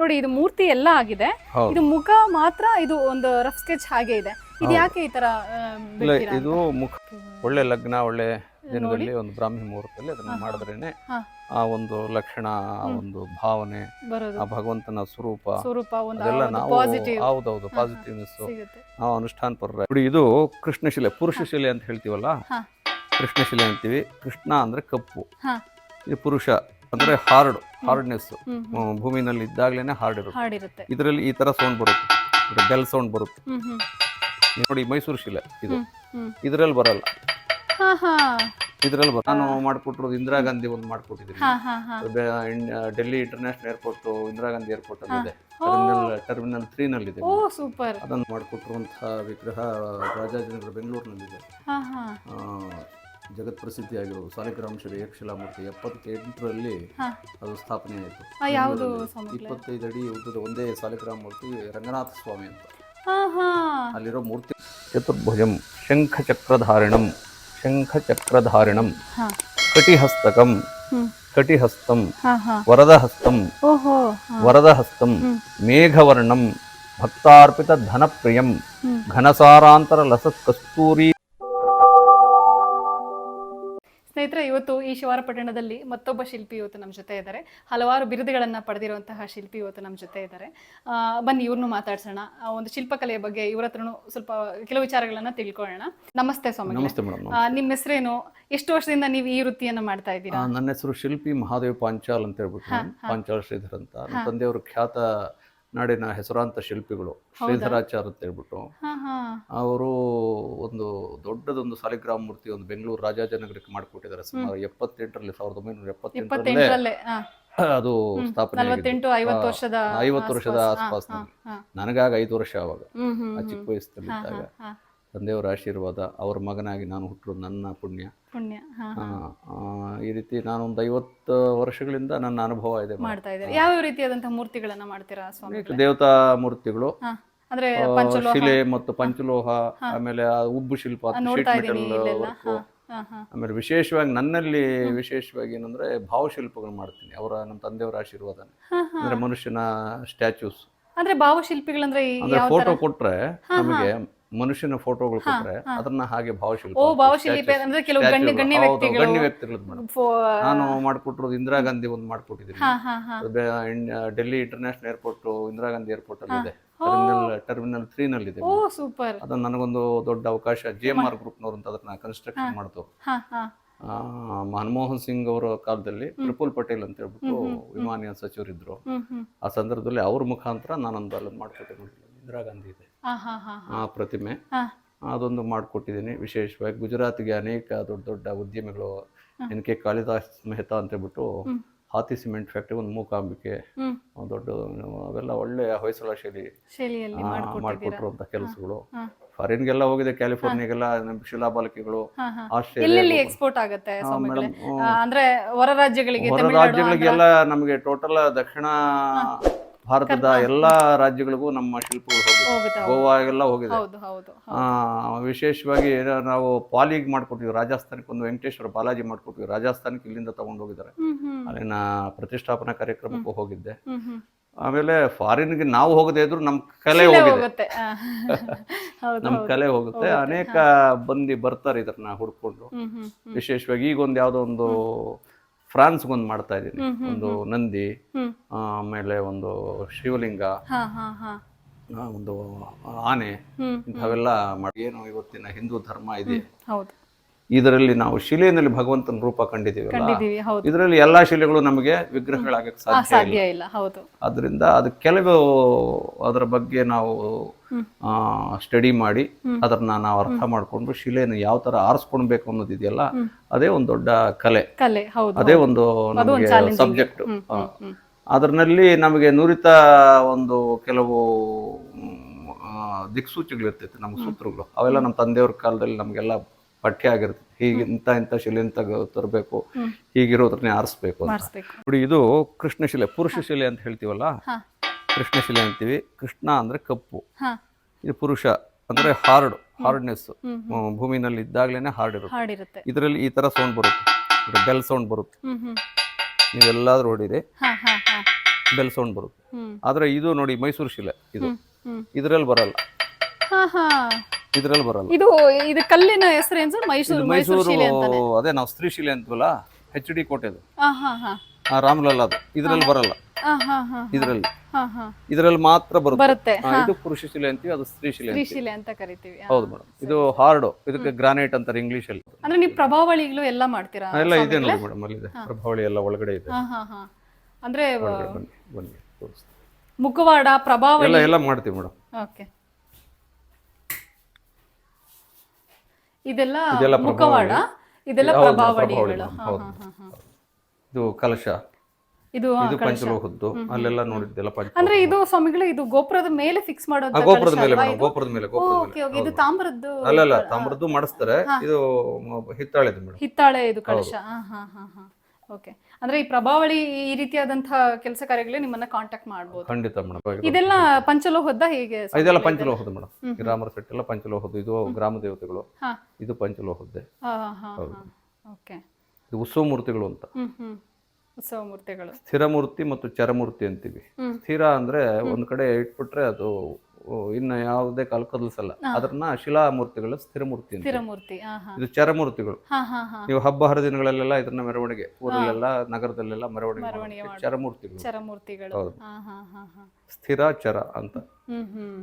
ನೋಡಿ ಇದು ಮೂರ್ತಿ ಎಲ್ಲ ಆಗಿದೆ. ಇದು ಮುಖ ಮಾತ್ರ ಇದು ಒಂದು ರಫ್ ಸ್ಕೆಚ್ ಹಾಗೆ ಇದೆ. ಇದು ಯಾಕೆ ಈ ತರ ಇಲ್ಲ ಇದು ಮುಖ ಒಳ್ಳೆ ಲಗ್ನ ಒಳ್ಳೆ ದಿನದಲ್ಲಿ ಒಂದು ಬ್ರಾಹ್ಮಿ ಮುಹೂರ್ತದಲ್ಲಿ ಅದನ್ನ. ಮಾಡಿದ್ರೇನೆ ಆ ಒಂದು ಲಕ್ಷಣ ಆ ಒಂದು ಭಾವನೆ ಆ ಭಗವಂತನ ಸ್ವರೂಪ ಅದೆಲ್ಲ ನಾವು ಪಾಸಿಟಿವ್ ಹೌದೌದು. ಪಾಸಿಟಿವ್ನೆಸ್ ನಾವು ಅನುಷ್ಠಾನ ಪರ ನೋಡಿ ಇದು ಕೃಷ್ಣಶಿಲೆ ಪುರುಷ ಶಿಲೆ ಅಂತ ಹೇಳ್ತೀವಲ್ಲ? ಕೃಷ್ಣ ಕೃಷ್ಣಶಿಲೆ ಅಂತೀವಿ. ಕೃಷ್ಣ ಅಂದ್ರೆ ಕಪ್ಪು. ಇದು ಪುರುಷ. ಅಂದ್ರೆ ಹಾರ್ಡ್ ಹಾರ್ಡ್ನೆಸ್. ಭೂಮಿನಲ್ಲಿ ಇದ್ದಾಗ್ಲೇನೆ ಹಾರ್ಡ್ ಇರುತ್ತೆ. ಇದರಲ್ಲಿ ಈ ತರ ಸೌಂಡ್ ಬರುತ್ತೆ. ಬೆಲ್ ಸೌಂಡ್ ಬರುತ್ತೆ. ನೋಡಿ ಮೈಸೂರು ಶಿಲೆ ಇದು. ಇದ್ರಲ್ಲಿ ಬರಲ್ಲ. ಇದ್ರಲ್ಲಿ ಬರ ನಾನು ಮಾಡ್ಕೊಟ್ಟಿರೋದು ಇಂದಿರಾ ಗಾಂಧಿ ಒಂದು ಮಾಡ್ಕೊಟ್ಟಿದ್ದೀನಿ. Delhi international airport Indira Gandhi airport ಅಲ್ಲಿ ಇದೆ. ಟರ್ಮಿನಲ್ ಟರ್ಮಿನಲ್ ತ್ರೀ ನಲ್ಲಿ ಇದೆ. ಅದನ್ನು ಮಾಡ್ಕೊಟ್ಟಿರುವಂತಹ ವಿಗ್ರಹ ರಾಜಾಜಿನಗರ ಬೆಂಗಳೂರಿನಲ್ಲಿದೆ. ಜಗತ್ ಪ್ರಸಿದ್ಧಿಯಾಗಿರೋದು ಸಾಲಿಗ್ರಾಮ ಶ್ರೀ ಏಕಶಿಲಾಮೂರ್ತಿ ಎಪ್ಪತ್ತೆಂಟರಲ್ಲಿ. ಅದು ಸ್ಥಾಪನೆ ಆಯಿತು? ಇಪ್ಪತ್ತೈದು ಅಡಿ ಉದ್ದದ ಒಂದೇ ಸಾಲಿಗ್ರಾಮ ಮೂರ್ತಿ ರಂಗನಾಥ ಸ್ವಾಮಿ ಅಂತ. ಅಲ್ಲಿರೋ ಮೂರ್ತಿ ಚತುರ್ಭುಜಂ ಶಂಖಚಕ್ರಧಾರಿಣಂ ಶಂಖಚಕ್ರಧಾರಿಣಂ ಹಾ. ಕಟಿಹಸ್ತಕಂ ಕಟಿಹಸ್ತಂ ವರದಹಸ್ತಂ ಓಹೋ. ವರದಹಸ್ತಂ ಮೇಘವರ್ಣಂ ಭಕ್ತಾರ್ಪಿತ ಧನಪ್ರಿಯಂ ಘನಸಾರಾಂತರ ಲಸತ್ ಕಸ್ತೂರಿ ಸ್ನೇಹಿತರೆ ಇವತ್ತು ಈ ಶಿವಾರಪಟ್ಟಣದಲ್ಲಿ ಮತ್ತೊಬ್ಬ ಶಿಲ್ಪಿ ಇವತ್ತು ನಮ್ಮ ಜೊತೆ ಇದ್ದಾರೆ. ಹಲವಾರು ಬಿರುದುಗಳನ್ನು ಪಡೆದಿರುವಂತಹ ಶಿಲ್ಪಿ ಇವತ್ತು ನಮ್ಮ ಜೊತೆ ಇದ್ದಾರೆ. ಬನ್ನಿ ಇವ್ರನ್ನು ಮಾತಾಡ್ಸೋಣ. ಒಂದು ಶಿಲ್ಪಕಲೆಯ ಬಗ್ಗೆ ಇವ್ರ ಹತ್ರನು ಸ್ವಲ್ಪ ಕೆಲವು ವಿಚಾರಗಳನ್ನ ತಿಳ್ಕೊಳ್ಳೋಣ. ನಮಸ್ತೆ ಸ್ವಾಮಿ. ನಮಸ್ತೆ ಮೇಡಮ್ ನಿಮ್ಮ ಹೆಸರೇನು? ಎಷ್ಟು ವರ್ಷದಿಂದ ನೀವು ಈ ವೃತ್ತಿಯನ್ನ ಮಾಡ್ತಾ ಇದ್ದೀರಾ? ನನ್ನ ಹೆಸರು ಶಿಲ್ಪಿ ಮಹಾದೇವ್ ಪಾಂಚಾಲ್ ಅಂತ ಹೇಳ್ಬಿಟ್ಟು. ಪಾಂಚಾಲ್ ಶ್ರೀಧರ್ ಅಂತ. ತಂದೆಯವರು ಖ್ಯಾತ ನಾಡಿನ ಹೆಸರಾಂತ ಶಿಲ್ಪಿಗಳು ಶ್ರೀಧರಾಚಾರ್ ಅಂತ ಹೇಳ್ಬಿಟ್ಟು. ಅವರು ಒಂದು ದೊಡ್ಡದೊಂದು ಸಾಲಿಗ್ರಾಮ ಮೂರ್ತಿ ಒಂದು ಬೆಂಗಳೂರು ರಾಜಾಜನಗರಕ್ಕೆ ಮಾಡಿಕೊಟ್ಟಿದ್ದಾರೆ. ಸುಮಾರು ಎಪ್ಪತ್ತೆಂಟರಲ್ಲಿ ಸಾವಿರದ ಒಂಬೈನೂರ ಎಪ್ಪತ್ತೆಂಟರಲ್ಲೇ ಅದು ಸ್ಥಾಪನೆ ಐವತ್ತು ವರ್ಷದ ಆಸ್ಪಾಸ್. ನನಗಾಗ ಐದು ವರ್ಷ ಅವಾಗ. ಚಿಕ್ಕ ವಯಸ್ಸಲ್ಲಿದ್ದಾಗ. ತಂದೆಯವರ ಆಶೀರ್ವಾದ ಅವ್ರ ಮಗನಾಗಿ ನಾನು ಹುಟ್ಟರು ನನ್ನ ಪುಣ್ಯ. ಪುಣ್ಯ. ಹಾ ಆ, ಹಾ ಆ, ಈ ರೀತಿ ನಾನೊಂದು ಐವತ್ತು ವರ್ಷಗಳಿಂದ ನನ್ನ ಅನುಭವ ಇದೆ ಮೇಡಮ್. ಮಾಡ್ತಾ ಇದ್ದೀನಿ ಯಾವ ರೀತಿಯಾದಂತಹ ಮೂರ್ತಿಗಳನ್ನ ಮಾಡ್ತೀರಾ ಸ್ವಾಮಿ? ಅನೇಕ ದೇವತಾ ಮೂರ್ತಿಗಳು. ಹಾ ಅಂದ್ರೆ ಆ, ಪಂಚಲೋಹ? ಶಿಲೆ ಮತ್ತು ಪಂಚಲೋಹ ಆಮೇಲೆ ಆ ಉಬ್ಬು ಶಿಲ್ಪ ನೋಡ್ತಾ ಇಲ್ಲೆಲ್ಲ. ಹಾ ಹಾ ಹಾ. ಆಮೇಲೆ ವಿಶೇಷವಾಗಿ ನನ್ನಲ್ಲಿ ವಿಶೇಷವಾಗಿ ಏನಂದ್ರೆ ಭಾವಶಿಲ್ಪಗಳು ಮಾಡ್ತೀನಿ ಅವರ ನಮ್ಮ ತಂದೆಯವರ ಆಶೀರ್ವಾದ ಹಾ, ಹಾ. ಅಂದ್ರೆ ಮನುಷ್ಯನ ಸ್ಟ್ಯಾಚ್ಯೂಸ್ ಅಂದ್ರೆ ಭಾವಶಿಲ್ಪಿಗಳಂದ್ರೆ ಈ ಅಂದ್ರೆ ಯಾವ ಫೋಟೋ ಕೊಟ್ರೆ ನಮಗೆ ಮನುಷ್ಯನ ಫೋಟೋಗಳು ಕೊಟ್ಟರೆ ಕೊಟ್ರೆ ಅದನ್ನ ಹಾಗೆ ಭಾವಶಿಲ್ಪ ಓ ಭಾವಶಿಲ್ಪ ಅಂದ್ರೆ ಕೆಲವು ಗಣ್ಯ. ಗಣ್ಯ ವ್ಯಕ್ತಿಗಳು. ಗಣ್ಯ ವ್ಯಕ್ತಿಗಳದ್ದು ಮೇಡಮ್. ನಾನು ಮಾಡ್ಕೊಟ್ಟಿರೋದು ಇಂದಿರಾ ಗಾಂಧಿ ಒಂದು ಮಾಡ್ಕೊಟ್ಟಿದ್ದೀನಿ. Delhi international airport Indira Gandhi airport ಅಲ್ಲಿ ಇದೆ. ಟರ್ಮಿನಲ್ ಟರ್ಮಿನಲ್ ತ್ರೀ ನಲ್ಲಿ ಇದೆ ಓ ಸೂಪರ್. ಅದನ್ನ ನನಗೊಂದು ದೊಡ್ಡ ಅವಕಾಶ. ಜಿ ಎಂ ಆರ್ ಗ್ರೂಪ್ನವ್ರು ಅಂತ ಅದನ್ನ ಕನ್ಸ್ಟ್ರಕ್ಷನ್ ಮಾಡ್ತು. ಹಾ ಹಾ. ಆ, ಮನಮೋಹನ್ ಸಿಂಗ್ ಅವರ ಕಾಲದಲ್ಲಿ ಪ್ರಫುಲ್ ಪಟೇಲ್ ಅಂತ ಹೇಳ್ಬಿಟ್ಟು. ವಿಮಾನಯಾನ ಸಚಿವರಿದ್ರು. ಆ ಸಂದರ್ಭದಲ್ಲಿ ಅವ್ರ ಮುಖಾಂತರ ನಾನೊಂದು ಅಲ್ಲಿ ಮಾಡ್ಕೊಟ್ಟೆ ಇಂದಿರಾ ಗಾಂಧಿ ಇದೆ. ಆ ಪ್ರತಿಮೆ. ಅದೊಂದು ಮಾಡಿಕೊಟ್ಟಿದ್ದೀನಿ. ವಿಶೇಷವಾಗಿ ಗುಜರಾತ್ಗೆ ಅನೇಕ ದೊಡ್ಡ ದೊಡ್ಡ ಉದ್ಯಮಿಗಳು. ಎನ್ ಕೆ ಕಾಳಿದಾಸ್ ಮೆಹ್ತಾ ಅಂತ ಹೇಳ್ಬಿಟ್ಟು ಹಾತಿ ಸಿಮೆಂಟ್ ಫ್ಯಾಕ್ಟ್ರಿ ಒಂದು ಮೂಕಾಂಬಿಕೆ ದೊಡ್ಡ ಅವೆಲ್ಲ ಒಳ್ಳೆಯ ಹೊಯ್ಸಳ ಶೈಲಿ ಮಾಡಿಕೊಟ್ಟಿರುವಂಥ ಕೆಲಸಗಳು. ಫಾರಿನ್ಗೆಲ್ಲ ಹೋಗಿದೆ ಕ್ಯಾಲಿಫೋರ್ನಿಯಾಗೆಲ್ಲ ಹಾ. ಎಲ್ಲೆಲ್ಲಿ ಆಸ್ಟ್ರೇಲಿಯಾ ಎಕ್ಸ್ಪೋರ್ಟ್ ಆಗುತ್ತೆ ಅಂದ್ರೆ ಹೊರ ರಾಜ್ಯಗಳಿಗೆ ಹೊರ ರಾಜ್ಯಗಳಿಗೆಲ್ಲ ನಮಗೆ ಟೋಟಲ್ ದಕ್ಷಿಣ ಭಾರತದ ಎಲ್ಲ ರಾಜ್ಯಗಳಿಗೂ ನಮ್ಮ ಶಿಲ್ಪಗಳು ಹೋಗಿದೆ ಗೋವಾ ಎಲ್ಲ ಗೋವಾಗೆಲ್ಲ ಹೋಗಿದೆ. ವಿಶೇಷವಾಗಿ ನಾವು ಪಾಲಿಗೆ ಮಾಡ್ಕೊಟ್ಟಿವಿ ರಾಜಸ್ಥಾನಕ್ಕೆ ಒಂದು ವೆಂಕಟೇಶ್ವರ ಬಾಲಾಜಿ ಮಾಡ್ಕೊಟ್ಟಿವಿ ರಾಜಸ್ಥಾನಕ್ಕೆ ಇಲ್ಲಿಂದ ತಗೊಂಡು ಹೋಗಿದ್ದಾರೆ. ಅಲ್ಲಿನ ಪ್ರತಿಷ್ಠಾಪನಾ ಕಾರ್ಯಕ್ರಮಕ್ಕೂ ಹೋಗಿದ್ದೆ. ಆಮೇಲೆ ಫಾರಿನ್ಗೆ ನಾವು ಹೋಗದೇ ಇದ್ರು ನಮ್ಮ ಕಲೆ ಹೋಗುತ್ತೆ. ನಮ್ಮ ಕಲೆ ಹೋಗುತ್ತೆ. ಅನೇಕ ಬಂದಿ ಬರ್ತಾರೆ ಇದನ್ನ ಹುಡ್ಕೊಂಡು. ವಿಶೇಷವಾಗಿ ಈಗ ಒಂದು ಯಾವುದೋ ಒಂದು ಫ್ರಾನ್ಸ್ಗೊಂದು ಮಾಡ್ತಾ ಇದ್ದೀನಿ. ಒಂದು ನಂದಿ ಆಮೇಲೆ ಒಂದು ಶಿವಲಿಂಗ ಒಂದು ಆನೆ ಇಂಥವೆಲ್ಲ ಮಾಡಿ ಏನು ಇವತ್ತಿನ ಹಿಂದೂ ಧರ್ಮ ಇದೆ. ಹೌದು. ಇದರಲ್ಲಿ ನಾವು ಶಿಲೆಯಲ್ಲಿ ಭಗವಂತನ ರೂಪ ಕಂಡಿದ್ದೀವಿ ಇದರಲ್ಲಿ ಎಲ್ಲಾ ಶಿಲೆಗಳು ನಮಗೆ ವಿಗ್ರಹಗಳಾಗಕ್ಕೆ ಸಾಧ್ಯ ಇಲ್ಲ. ಅದರಿಂದ ಅದು ಕೆಲವು ಅದರ ಬಗ್ಗೆ ನಾವು. ಸ್ಟಡಿ ಮಾಡಿ. ಅದನ್ನ ನಾವು ಅರ್ಥ ಮಾಡ್ಕೊಂಡು ಶಿಲೆಯನ್ನು ಯಾವ ತರ ಆರಿಸ್ಕೊಳ್ಬೇಕು ಅನ್ನೋದಿದೆಯಲ್ಲ. ಅದೇ ಒಂದು ದೊಡ್ಡ ಕಲೆ. ಕಲೆ ಹೌದು ಅದೇ ಒಂದು ನಮಗೆ ಸಬ್ಜೆಕ್ಟ್ ಅದರಲ್ಲಿ ನಮಗೆ ನುರಿತ ಒಂದು ಕೆಲವು ದಿಕ್ಸೂಚಿಗಳು ಇರ್ತೈತೆ ನಮ್ಗೆ ಸೂತ್ರಗಳು. ಅವೆಲ್ಲ ನಮ್ಮ ತಂದೆಯವ್ರ ಕಾಲದಲ್ಲಿ ನಮಗೆಲ್ಲ ಪಠ್ಯ ಆಗಿರುತ್ತೆ. ಹೀಗೆ ಇಂಥ ಇಂಥ ಶಿಲೆ ಇಂಥ ತರಬೇಕು. ಹೀಗಿರೋದ್ರನ್ನೇ ಆರಿಸ್ಬೇಕು ಅಂತ. ನೋಡಿ ಇದು ಕೃಷ್ಣಶಿಲೆ ಪುರುಷ ಶಿಲೆ ಅಂತ ಹೇಳ್ತೀವಲ್ಲ? ಕೃಷ್ಣಶಿಲೆ ಅಂತೀವಿ. ಕೃಷ್ಣ ಅಂದ್ರೆ ಕಪ್ಪು. ಇದು ಪುರುಷ ಅಂದ್ರೆ ಹಾರ್ಡ್ ಹಾರ್ಡ್ನೆಸ್. ಭೂಮಿನಲ್ಲಿ ಇದ್ದಾಗ್ಲೇನೆ ಹಾರ್ಡ್ ಇರುತ್ತೆ. ಇದರಲ್ಲಿ ಈ ತರ ಸೌಂಡ್ ಬರುತ್ತೆ. ಬೆಲ್ ಸೌಂಡ್ ಬರುತ್ತೆ. ನೀವೆಲ್ಲಾದ್ರೂ ಹೊಡಿರಿ. ಬೆಲ್ ಸೌಂಡ್ ಬರುತ್ತೆ. ಆದ್ರೆ ಇದು ನೋಡಿ ಮೈಸೂರು ಶಿಲೆ ಇದು. ಇದರಲ್ಲಿ ಬರಲ್ಲ. ಇದ್ರಲ್ಲಿ ಬರಲ್ಲ. ಇದು ಇದು ಕಲ್ಲಿನ ಹೆಸರು ಏನು ಸರ್ ಮೈಸೂರು ಮೈಸೂರು ಮೈಸೂರು ಶಿಲೆ ಅಂತಾನೆ. ಅದೇ ನಾವು ಸ್ತ್ರೀ ಶಿಲೆ ಅಂತೀವಲ್ಲ ಹೆಚ್ ಡಿ ಹಾ ಹಾ. ಆ ರಾಮಲಲ್ಲ ಅದು. ಇದ್ರಲ್ಲಿ ಬರಲ್ಲ. ಹಾ ಹಾ ಹಾ. ಇದ್ರಲ್ಲಿ. ಹಾ ಹಾ. ಇದ್ರಲ್ಲಿ ಮಾತ್ರ ಬರುತ್ತೆ. ಬರುತ್ತೆ ಇದು ಪುರುಷ ಶಿಲೆ ಅಂತೀವಿ ಅದು ಸ್ತ್ರೀ ಶಿಲೆ ಅಂತೀವಿ. ಶಿಲೆ ಅಂತ ಕರಿತೀವಿ. ಆ. ಹೌದು ಮೇಡಮ್. ಇದು ಹಾರ್ಡ್ ಇದಕ್ಕೆ ಗ್ರಾನೈಟ್ ಅಂತಾರೆ ಇಂಗ್ಲಿಷ್ ಅಲ್ಲಿ ಅಂದ್ರೆ ನೀವು ಪ್ರಭಾವಳಿಗಳು ಎಲ್ಲ ಮಾಡ್ತೀರಾ ಎಲ್ಲ ಇದೆ ನೋಡಿ ಮೇಡಮ್ ಅಲ್ಲಿ ಇದೆ ಪ್ರಭಾವಳಿ ಎಲ್ಲ ಒಳಗಡೆ ಇದೆ. ಹಾ ಹಾ ಹಾ. ಅಂದ್ರೆ ಒಳಗಡೆ ಬನ್ನಿ ಬನ್ನಿ ತೋರಿಸ್ತೀನಿ. ಮುಖವಾಡ ಪ್ರಭಾವಳಿ. ಎಲ್ಲ ಎಲ್ಲ ಮಾಡ್ತೀವಿ ಮೇಡಮ್. ಓಕೆ. ಇದೆಲ್ಲ ಮುಖವಾಡ ಇದೆಲ್ಲ ಪ್ರಭಾವಳಿಗಳು. ಇದು ಕಲಶ. ಇದು ಇದು ಪಂಚಲೋಹದ್ದು. ಅಲ್ಲೆಲ್ಲ ನೋಡಿದ್ದೆಲ್ಲ ಪಂಚ ಅಂದ್ರೆ ಇದು ಸ್ವಾಮಿಗಳು ಇದು ಗೋಪುರದ ಮೇಲೆ ಫಿಕ್ಸ್ ಮಾಡೋದು ಗೋಪುರದ ಮೇಲೆ ಗೋಪುರದ ಮೇಲೆ ಗೋಪುರದ ಓಕೆ ಮೇಲೆ. ಓಕೆ ಇದು ತಾಮ್ರದ್ದು ಅಲ್ಲ ಅಲ್ಲ ತಾಮ್ರದ್ದು ಮಾಡಿಸ್ತಾರೆ. ಇದು ಹಿತ್ತಾಳೆದು ಮೇಡಮ್. ಹಿತ್ತಾಳೆ ಇದು ಕಳಶ ಹಾ ಹಾ ಹಾ. ಓಕೆ ಅಂದ್ರೆ ಈ ಪ್ರಭಾವಳಿ ಈ ರೀತಿಯಾದಂತಹ ಕೆಲಸ ಕಾರ್ಯಗಳೇ ನಿಮ್ಮನ್ನ ಕಾಂಟ್ಯಾಕ್ಟ್ ಮಾಡಬಹುದು ಖಂಡಿತ ಮೇಡಮ್ ಇದೆಲ್ಲ ಪಂಚಲೋಹದ ಹೇಗೆ? ಇದೆಲ್ಲ ಪಂಚಲೋಹದ ಮೇಡಮ್ ಗ್ರಾಮರ ರಾಮರ ಸೆಟ್ ಎಲ್ಲ ಪಂಚಲೋಹದ್ದು. ಇದು ಗ್ರಾಮ ದೇವತೆಗಳು. ಇದು ಪಂಚಲೋಹದ್ದೇ. ಓಕೆ ಇದು ಉತ್ಸವ ಮೂರ್ತಿಗಳು ಅಂತ. ಉತ್ಸವ ಮೂರ್ತಿಗಳು ಸ್ಥಿರ ಮೂರ್ತಿ ಮತ್ತು ಚರಮೂರ್ತಿ ಅಂತೀವಿ. ಸ್ಥಿರ ಅಂದ್ರೆ ಒಂದ್ ಕಡೆ ಇಟ್ಬಿಟ್ರೆ ಅದು ಇನ್ನು ಯಾವುದೇ ಕಾಲ ಕದಲಿಸಲ್ಲ. ಅದನ್ನ ಶಿಲಾ ಮೂರ್ತಿಗಳು ಸ್ಥಿರ ಮೂರ್ತಿ ಅಂತ ಇದು ಚರಮೂರ್ತಿಗಳು. ನೀವು ಹಬ್ಬ ಹರಿದಿನಗಳಲ್ಲೆಲ್ಲ ಇದನ್ನ ಮೆರವಣಿಗೆ ಊರಲ್ಲೆಲ್ಲ ನಗರದಲ್ಲೆಲ್ಲ ಮೆರವಣಿಗೆ ಚರಮೂರ್ತಿಗಳು. ಚರಮೂರ್ತಿಗಳು. ಹೌದು. ಹಾ ಹಾ ಹಾ ಹಾ. ಸ್ಥಿರ ಚರ ಅಂತ. ಹ್ಮ್ ಹ್ಮ್.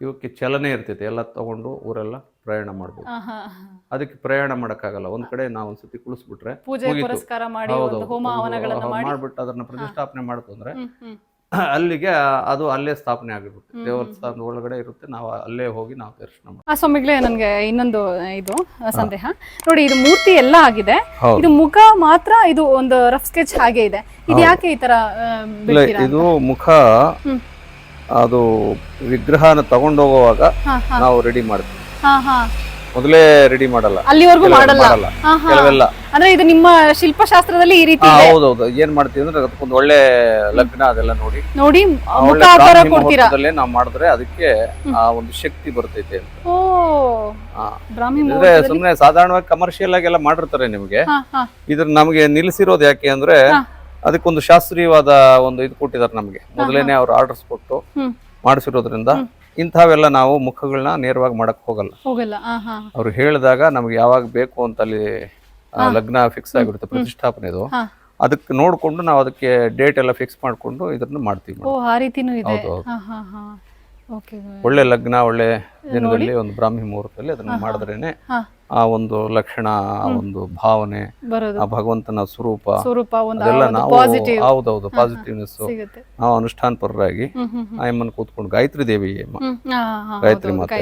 ಇವಕ್ಕೆ ಚಲನೆ ಇರ್ತೈತೆ. ಎಲ್ಲ ತಗೊಂಡು ಊರೆಲ್ಲ ಪ್ರಯಾಣ ಮಾಡ್ಬೋದು. ಹಾ ಹಾ ಹಾ. ಅದಕ್ಕೆ ಪ್ರಯಾಣ ಮಾಡಕ್ಕಾಗಲ್ಲ. ಒಂದ್ ಕಡೆ ನಾವು ಒಂದ್ಸತಿ ಕುಳಿಸ್ಬಿಟ್ರೆ ಪೂಜೆ ಮುಗೀತು. ಪುರಸ್ಕಾರ ಮಾಡಿ ಹೌದು ಒಂದು ಹೋಮ ಹವನಗಳನ್ನ ಮಾಡಿ. ಮಾಡ್ಬಿಟ್ಟು ಅದನ್ನ ಪ್ರತಿಷ್ಠಾಪನೆ ಮಾಡ್ತು ಅಂದ್ರೆ ಹ್ಮ್ ಹ್ಮ್. ಅಲ್ಲಿಗೆ ಅದು ಅಲ್ಲೇ ಸ್ಥಾಪನೆ ಆಗಿರುತ್ತೆ ದೇವಸ್ಥಾನದ ಒಳಗಡೆ ಇರುತ್ತೆ. ನಾವು ಅಲ್ಲೇ ಹೋಗಿ ನಾವು ದರ್ಶನ ಮಾಡ್ತೀವಿ. ಆ ಸ್ವಾಮಿಗಳೇ ನನಗೆ ಇನ್ನೊಂದು ಇದು ಸಂದೇಹ. ನೋಡಿ ಇದು ಮೂರ್ತಿ ಎಲ್ಲ ಆಗಿದೆ. ಇದು ಮುಖ ಮಾತ್ರ ಇದು ಒಂದು ರಫ್ ಸ್ಕೆಚ್ ಹಾಗೆ ಇದೆ. ಇದು ಯಾಕೆ ಈ ತರ ಇಲ್ಲ ಬಿಡ್ತೀರಾ ಇದು ಮುಖ ಹ್ಮ್. ಅದು ವಿಗ್ರಹನ ತಗೊಂಡೋಗುವಾಗ ನಾವು ರೆಡಿ ಮಾಡ್ತೀವಿ. ಹಾ ಹಾ. ಮೊದಲೇ ರೆಡಿ ಮಾಡಲ್ಲ. ಅಲ್ಲಿವರೆಗೂ ಮಾಡಲ್ಲ. ಕೆಲವೆಲ್ಲ. ಅಂದ್ರೆ ಇದು ನಿಮ್ಮ ಶಿಲ್ಪಶಾಸ್ತ್ರದಲ್ಲಿ ಈ ರೀತಿ ಹೌದೌದು. ಏನ್ ಮಾಡ್ತೀವಿ ಅಂದ್ರೆ ಅದಕ್ಕೊಂದು ಒಳ್ಳೆ ಲಗ್ನ ಅದೆಲ್ಲ ನೋಡಿ. ನೋಡಿ ಮುಹೂರ್ತದಲ್ಲೇ ನಾವು ಮಾಡಿದ್ರೆ ಅದಕ್ಕೆ ಆ ಒಂದು ಶಕ್ತಿ ಬರ್ತೈತೆ ಅಂತ. ಅಂದ್ರೆ ಸುಮ್ನೆ ಸಾಧಾರಣವಾಗಿ ಕಮರ್ಷಿಯಲ್ ಆಗಿ ಎಲ್ಲ ಮಾಡಿರ್ತಾರೆ ನಿಮ್ಗೆ. ಇದ್ರ ನಮಗೆ ನಿಲ್ಸಿರೋದು ಯಾಕೆ ಅಂದ್ರೆ. ಅದಕ್ಕೊಂದು ಶಾಸ್ತ್ರೀಯವಾದ ಒಂದು ಇದು ಕೊಟ್ಟಿದ್ದಾರೆ ನಮ್ಗೆ. ಮೊದಲೇನೆ ಅವ್ರು ಆರ್ಡರ್ಸ್ ಕೊಟ್ಟು ಮಾಡಿಸಿರೋದ್ರಿಂದ ಇಂಥವೆಲ್ಲ ನಾವು ಮುಖಗಳನ್ನ ನೇರವಾಗಿ ಮಾಡಕ್ ಹೋಗಲ್ಲ. ಹೋಗಲ್ಲ. ಅವ್ರು ಹೇಳಿದಾಗ ನಮ್ಗೆ ಯಾವಾಗ ಬೇಕು ಅಂತ ಅಲ್ಲಿ ಲಗ್ನ ಫಿಕ್ಸ್ ಆಗಿರುತ್ತೆ ಪ್ರತಿಷ್ಠಾಪನೆ ಇದು. ಅದಕ್ಕೆ ನೋಡ್ಕೊಂಡು ನಾವು ಅದಕ್ಕೆ ಡೇಟ್ ಎಲ್ಲ ಫಿಕ್ಸ್ ಮಾಡಿಕೊಂಡು ಇದನ್ನು ಮಾಡ್ತೀವಿ ಓ ಆ ರೀತಿನೂ ಇದೆ. ಹೌದು, ಹೌದು. ಹಾ ಹಾ ಹಾ. ಓಕೆ ಒಳ್ಳೆ ಲಗ್ನ ಒಳ್ಳೆ ದಿನದಲ್ಲಿ ಒಂದು ಬ್ರಾಹ್ಮಿ ಮುಹೂರ್ತದಲ್ಲಿ ಅದನ್ನ ಮಾಡಿದ್ರೇನೆ ಆ ಒಂದು ಲಕ್ಷಣ ಆ ಒಂದು ಭಾವನೆ ಆ ಭಗವಂತನ ಸ್ವರೂಪ ಅದೆಲ್ಲ ನಾವು ಹೌದೌದು ಪಾಸಿಟಿವ್ನೆಸ್ ನಾವು ಅನುಷ್ಠಾನ ಪರರಾಗಿ ಹ್ಮ್ ಹ್ಮ್. ಆ ಕೂತ್ಕೊಂಡು ಗಾಯತ್ರಿ ದೇವಿ ಗಾಯತ್ರಿ ಮಾತೆ.